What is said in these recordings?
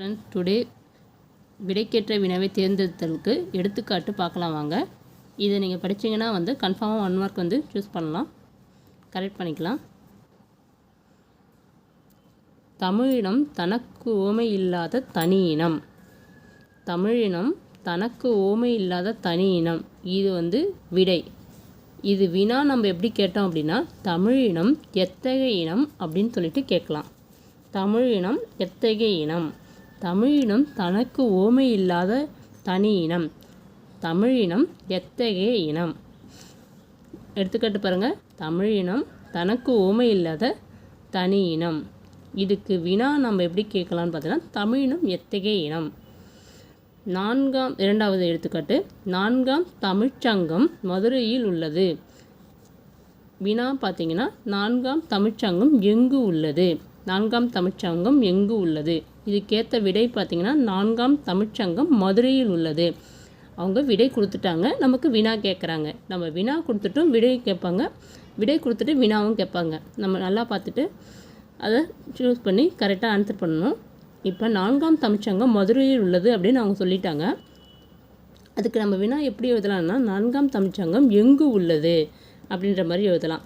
Friends today விடைக்கேற்ற வினாவை தேர்ந்தெடுத்தலுக்கு எடுத்துக்காட்டு பார்க்கலாம் வாங்க. இதை நீங்கள் படிச்சீங்கன்னா வந்து கன்ஃபார்மாக ஒன் மார்க் வந்து சூஸ் பண்ணலாம். கரெக்ட் பண்ணிக்கலாம். தமிழினம் தனக்கு ஓமை இல்லாத தனி இனம். தமிழினம் தனக்கு ஓமை இல்லாத தனி இனம். இது வந்து விடை. இது வினா நம்ம எப்படி கேட்டோம் அப்படின்னா தமிழினம் எத்தகைய இனம் அப்படின்னு சொல்லிட்டு கேட்கலாம். தமிழினம் எத்தகைய இனம்? தமிழினம் தனக்கு ஓமை இல்லாத தனி இனம். தமிழினம் எத்தகைய இனம்? எடுத்துக்காட்டு பாருங்கள் தமிழினம் தனக்கு ஓமை இல்லாத தனி இனம். இதுக்கு வினா நம்ம எப்படி கேட்கலாம்னு பார்த்தீங்கன்னா தமிழினம் எத்தகைய இனம்? நான்காம் இரண்டாவது எடுத்துக்காட்டு. நான்காம் தமிழ்ச்சங்கம் மதுரையில் உள்ளது. வினா பார்த்தீங்கன்னா நான்காம் தமிழ்ச்சங்கம் எங்கு உள்ளது? நான்காம் தமிழ்ச்சங்கம் எங்கு உள்ளது? இதுக்கேற்ற விடை பார்த்தீங்கன்னா நான்காம் தமிழ்ச்சங்கம் மதுரையில் உள்ளது. அவங்க விடை கொடுத்துட்டாங்க. நமக்கு வினா கேட்குறாங்க நம்ம வினா கொடுத்துட்டும் விடை கேட்பாங்க. விடை கொடுத்துட்டு வினாவும் கேட்பாங்க. நம்ம நல்லா பார்த்துட்டு அதை சூஸ் பண்ணி கரெக்டாக ஆன்சர் பண்ணணும். இப்போ நான்காம் தமிழ்ச்சங்கம் மதுரையில் உள்ளது அப்படின்னு அவங்க சொல்லிட்டாங்க. அதுக்கு நம்ம வினா எப்படி எழுதலாம்னா நான்காம் தமிழ்ச்சங்கம் எங்கு உள்ளது? அப்படின்ற மாதிரி எழுதலாம்.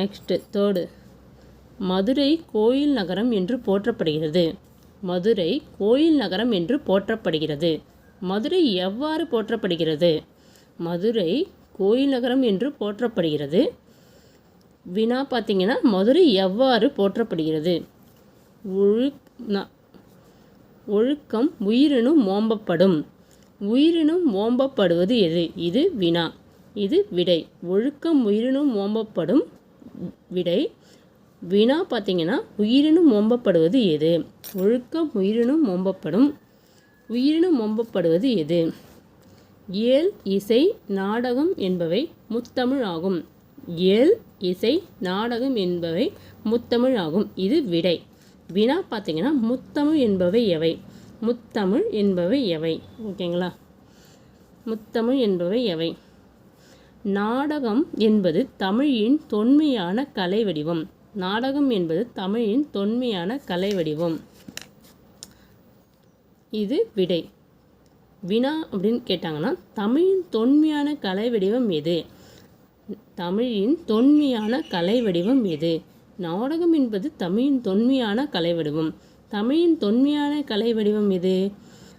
நெக்ஸ்ட்டு தேர்டு மதுரை கோயில் நகரம் என்று போற்றப்படுகிறது. மதுரை கோயில் நகரம் என்று போற்றப்படுகிறது. மதுரை எவ்வாறு போற்றப்படுகிறது? மதுரை கோயில் நகரம் என்று போற்றப்படுகிறது. வினா பார்த்தீங்கன்னா மதுரை எவ்வாறு போற்றப்படுகிறது? ஒழு ஒழுக்கம் உயிரினும் ஓம்பப்படும். உயிரினும் ஓம்பப்படுவது எது? இது வினா. இது விடை. ஒழுக்கம் உயிரினும் ஓம்பப்படும் விடை. வினா பார்த்தீங்கன்னா உயிரினும் ஒம்பப்படுவது எது? ஒழுக்கம் உயிரினும் ஒம்பப்படும் உயிரினும் ஒம்பப்படுவது எது? இயல் இசை நாடகம் என்பவை முத்தமிழ் ஆகும். இயல் இசை நாடகம் என்பவை முத்தமிழ் ஆகும். இது விடை. வினா பார்த்தீங்கன்னா முத்தமிழ் என்பவை எவை? முத்தமிழ் என்பவை எவை? ஓகேங்களா? முத்தமிழ் என்பவை எவை? நாடகம் என்பது தமிழின் தொன்மையான கலை வடிவம். நாடகம் என்பது தமிழின் தொன்மையான கலை வடிவம். இது விடை. வினா அப்படின்னு கேட்டாங்கன்னா தமிழின் தொன்மையான கலை வடிவம் எது? தமிழின் தொன்மையான கலை வடிவம் எது? நாடகம் என்பது தமிழின் தொன்மையான கலை வடிவம். தமிழின் தொன்மையான கலை வடிவம் எது?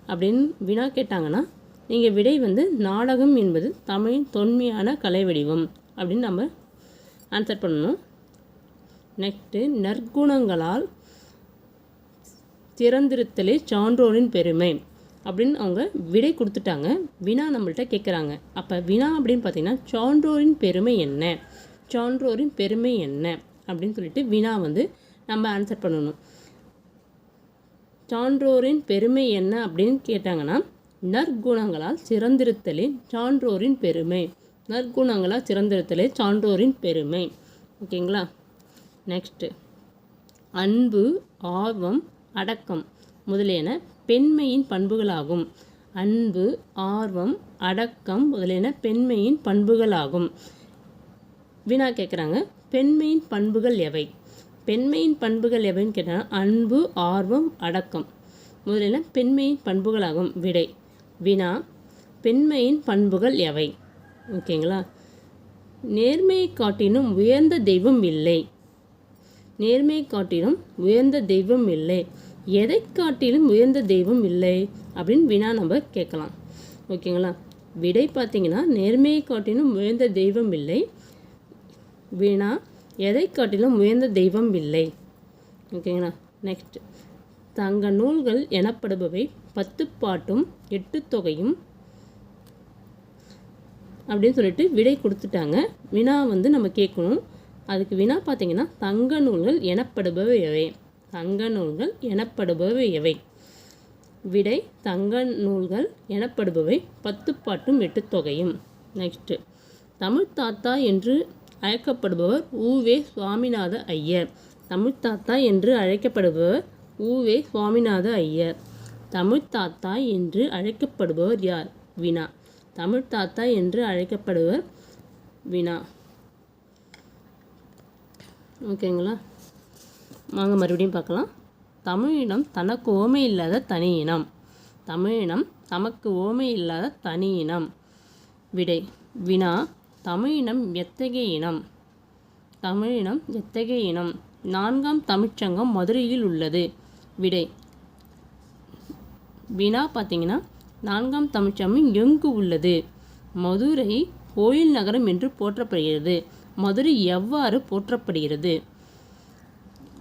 அப்படின்னு வினா கேட்டாங்கன்னா நீங்கள் விடை வந்து நாடகம் என்பது தமிழின் தொன்மையான கலை வடிவம் அப்படின்னு நம்ம ஆன்சர் பண்ணணும். நெக்ஸ்ட்டு நற்குணங்களால் திறந்திருத்தலே சான்றோரின் பெருமை அப்படின்னு அவங்க விடை கொடுத்துட்டாங்க. வினா நம்மள்ட்ட கேட்குறாங்க அப்போ வினா அப்படின்னு பார்த்தீங்கன்னா சான்றோரின் பெருமை என்ன? சான்றோரின் பெருமை என்ன? அப்படின்னு சொல்லிட்டு வினா வந்து நம்ம ஆன்சர் பண்ணணும். சான்றோரின் பெருமை என்ன அப்படின்னு கேட்டாங்கன்னா நற்குணங்களால் சிறந்திருத்தலே சான்றோரின் பெருமை. நற்குணங்களால் சிறந்திருத்தலே சான்றோரின் பெருமை. ஓகேங்களா? நெக்ஸ்ட்டு அன்பு ஆர்வம் அடக்கம் முதலியன பெண்மையின் பண்புகளாகும். அன்பு ஆர்வம் அடக்கம் முதலியன பெண்மையின் பண்புகளாகும். வினா கேட்குறாங்க பெண்மையின் பண்புகள் எவை? பெண்மையின் பண்புகள் எவைன்னு கேட்டால் அன்பு ஆர்வம் அடக்கம் முதலியன பெண்மையின் பண்புகளாகும். விடை. வினா பெண்மையின் பண்புகள் எவை? ஓகேங்களா? நேர்மையை காட்டினும் உயர்ந்த தெய்வம் இல்லை. நேர்மையை காட்டிலும் உயர்ந்த தெய்வம் இல்லை. எதை காட்டிலும் உயர்ந்த தெய்வம் இல்லை அப்படின்னு வினா நம்ம கேட்கலாம். ஓகேங்களா? விடை பார்த்தீங்கன்னா நேர்மையை காட்டிலும் உயர்ந்த தெய்வம் இல்லை. வினா எதை காட்டிலும் உயர்ந்த தெய்வம் இல்லை. ஓகேங்களா? நெக்ஸ்ட் தங்க நூல்கள் எனப்படுபவை பத்து பாட்டும் எட்டு தொகையும் அப்படின்னு சொல்லிட்டு விடை கொடுத்துட்டாங்க. வினா வந்து நம்ம கேட்கணும். அதுக்கு வினா பார்த்தீங்கன்னா தங்க நூல்கள் எனப்படுபவை எவை தங்க நூல்கள் எனப்படுபவை எவை விடை தங்க நூல்கள் எனப்படுபவை. பத்துப்பாட்டும் எட்டு தொகையும். நெக்ஸ்ட்டு தமிழ் தாத்தா என்று அழைக்கப்படுபவர் ஊவே சுவாமிநாத ஐயர். தமிழ் தாத்தா என்று அழைக்கப்படுபவர் ஊவே சுவாமிநாத ஐயர். தமிழ் தாத்தா என்று அழைக்கப்படுபவர் யார்? வினா. தமிழ் தாத்தா என்று அழைக்கப்படுவர் வினா. ஓகேங்களா? வாங்க மறுபடியும் பார்க்கலாம். தமிழினம் தனக்கு ஓமை இல்லாத தனி இனம். தமிழினம் தமக்கு ஓமை இல்லாத தனி இனம். விடை வினா தமிழினம் எத்தகைய இனம்? தமிழினம் எத்தகைய இனம்? நான்காம் தமிழ்ச்சங்கம் மதுரையில் உள்ளது. விடை வினா பார்த்தீங்கன்னா நான்காம் தமிழ்ச்சங்கம் எங்கு உள்ளது. மதுரை கோயில் நகரம் என்று போற்றப்படுகிறது. மதுரை எவ்வாறு போற்றப்படுகிறது?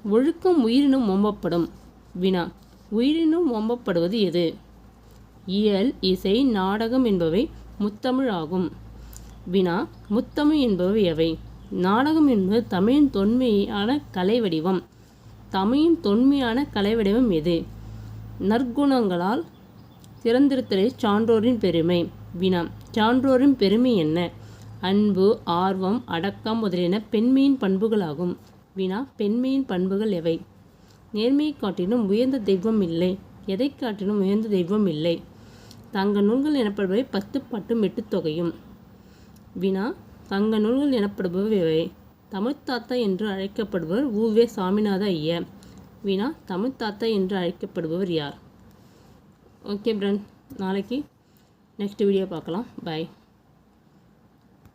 ஒழுக்கம் உயிரினும் ஒம்பப்படும். வினா உயிரினும் ஒம்பப்படுவது எது? இயல் இசை நாடகம் என்பவை முத்தமிழ் ஆகும். வினா முத்தமிழ் என்பவை எவை? நாடகம் என்பது தமிழின் தொன்மையான கலை வடிவம். தமிழின் தொன்மையான கலை வடிவம் எது? நற்குணங்களால் திறந்திருத்தலே சான்றோரின் பெருமை. வினா சான்றோரின் பெருமை என்ன? அன்பு ஆர்வம் அடக்கம் முதலியன பெண்மையின் பண்புகளாகும். வினா பெண்மையின் பண்புகள் எவை? நேர்மையை காட்டிலும் உயர்ந்த தெய்வம் இல்லை. எதை காட்டிலும் உயர்ந்த தெய்வம் இல்லை. தங்க நூல்கள் எனப்படுபவை பத்து பாட்டும் எட்டு தொகையும். வினா தங்க நூல்கள் எனப்படுபவை எவை? தமிழ்த்தாத்தா என்று அழைக்கப்படுபவர் ஊவே சாமிநாத ஐயர். வினா தமிழ்த்தாத்தா என்று அழைக்கப்படுபவர் யார்? ஓகே பிரன் நாளைக்கு நெக்ஸ்ட் வீடியோ பார்க்கலாம். பாய்